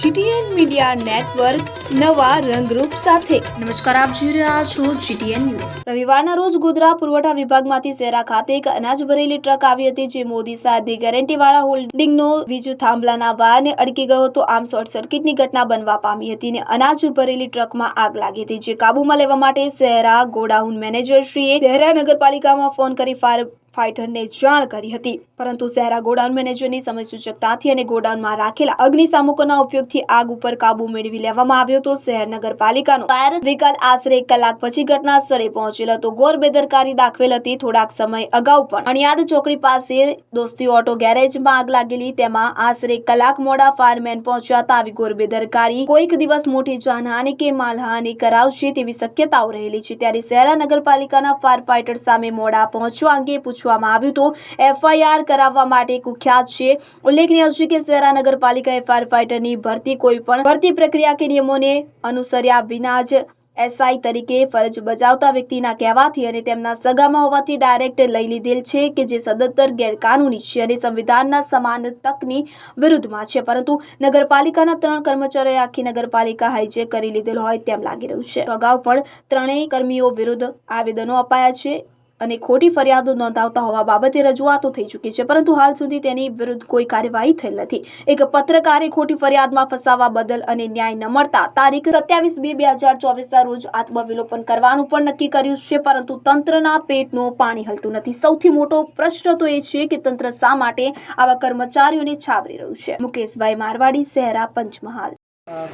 GTN media network નવા રંગરૂપ સાથે. નમસ્કાર આપ જોઈ રહ્યા છો જીટીએન ન્યૂઝ. રવિવારના રોજ ગોધરા પુરવઠા વિભાગમાંથી સેરા ખાતે એક અનાજ ભરેલી ટ્રક આવી હતી જે મોદી સાહેબની ગેરંટીવાળા હોલ્ડિંગનો વીજ થાંભલાના વાયરને અડકી ગયો હતો. આમ શોર્ટ સર્કિટની ઘટના બનવા પામી હતી અને અનાજ ભરેલી ટ્રકમાં આગ લાગી હતી જે કાબૂમાં લેવા માટે શહેરા ગોડાઉન મેનેજરશ્રીએ શહેરા નગરપાલિકામાં ફોન કરી ફાયર ફાઇટરને જાણ કરી હતી. પરંતુ શહેરા ગોડાઉન મેનેજરની સમયસૂચકતાથી અને ગોડાઉનમાં રાખેલા અગ્નિશામકોના ઉપયોગથી આગ ઉપર કાબુ મેળવી લેવામાં આવ્યો હતો શહેર નગરપાલિકાનો. ફાયર વિકલ આશરે એક કલાક પછી ઘટના સ્થળે પહોંચેલ હતો. ગોર બેદરકારી દાખવેલ હતી. થોડાક સમય અગાઉ પણ. અણિયાદ ચોકડી પાસે દોસ્તી ઓટો ગેરેજમાં આગ લાગેલી. તેમાં આશરે કલાક મોડા ફાયરમેન પહોંચ્યા હતા આવી ગોર બેદરકારી. કોઈક દિવસ મોટી જાનહાની કે માલહાની કરાવશે તેવી શક્યતાઓ રહેલી છે. ત્યારે શહેરા નગરપાલિકાના ફાયર ફાઇટર સામે મોડા પહોંચવા અંગે પૂછવામાં આવ્યું તો એફઆઈઆર કરાવવા માટે કુખ્યાત છે. ઉલ્લેખનીય છે કે શહેરા નગરપાલિકાએ ફાયર ફાઇટરની ભરતી કોઈ પણ ભરતી પ્રક્રિયા કે નિયમોને અનુસર્યા વિના જ એસઆઈ તરીકે ફરજ બજાવતા વ્યક્તિના કહેવાથી અને તેમના સગામાં હોવાથી ડાયરેક્ટ લઈ લીધેલ છે કે જે સદંતર ગેરકાનૂની છે અને સંવિધાનના સમાન તકની વિરુદ્ધમાં છે. પરંતુ નગરપાલિકાના ત્રણ કર્મચારીઓએ આખી નગરપાલિકા હાઈજેક કરી લીધેલ હોય તેમ લાગી રહ્યું છે. અગાઉ પણ ત્રણેય કર્મીઓ વિરુદ્ધ આવેદનો અપાયા છે. અને ખોટી ફરિયાદો નોંધાવતા હોવા બાબતે રજૂઆતો થઈ ચૂકી છે. પરંતુ હાલ સુધી તેની વિરુદ્ધ કોઈ કાર્યવાહી થઈ નથી. એક પત્રકારે ખોટી ફરિયાદમાં ફસાવા બદલ અને ન્યાય ન મળતા તારીખ સત્યાવીસ બે બે હજાર ચોવીસના રોજ આત્મવિલોપન કરવાનું પણ નક્કી કર્યું છે. પરંતુ તંત્રના પેટનું પાણી હલતું નથી. સૌથી મોટો પ્રશ્ન તો એ છે કે તંત્ર શા માટે આવા કર્મચારીઓને છાવરી રહ્યું છે? મુકેશભાઈ મારવાડી શહેરા પંચમહાલ.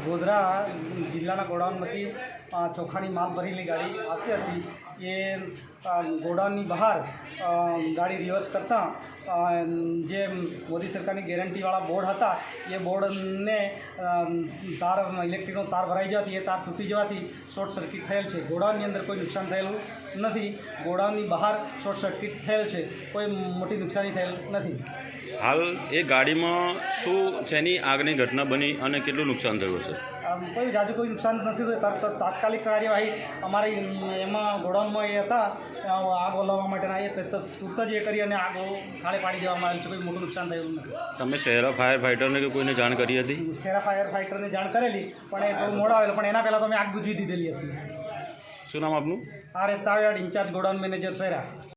ગોધરા જિલ્લાના ગોડાઉનમાંથી ચોખાની માલ ભરેલી ગાડી આવતી હતી. એ ગોડાઉનની બહાર ગાડી રિવર્સ કરતાં જે મોદી સરકારની ગેરંટીવાળા બોર્ડ હતા, એ બોર્ડને તાર, ઇલેક્ટ્રિકનો તાર ભરાઈ જવાથી, એ તાર તૂટી જવાથી શોર્ટ સર્કિટ થયેલ છે. ગોડાઉનની અંદર કોઈ નુકસાન થયેલું નથી. ગોડાઉનની બહાર શોર્ટ સર્કિટ થયેલ છે. કોઈ મોટી નુકસાની થયેલ નથી. હાલ એ ગાડીમાં શું, શેની આગની ઘટના બની અને કેટલું નુકસાન થયું? છે? આમ કોઈ જાજુ કોઈ નુકસાન નથી થયું. તાત્કાલિક કાર્યવાહી અમારી એમાં ગોડાઉનમાં એ હતા. આગ ઓલાવવા માટેના એ તરત જ એ કરી અને આગ ખાડે પાડી દેવામાં આવેલ છે. કોઈ મોટું નુકસાન થયું નથી. તમે શહેરા ફાયર ફાઇટરને કે કોઈને જાણ કરી હતી? શહેરા ફાયર ફાઇટરને જાણ કરેલી પણ એ થોડું મોડા આવેલું. પણ એના પહેલાં તો અમે આગ બુજી દીધેલી હતી. શું નામ આપનું? આ Retavad incharge godown manager Sera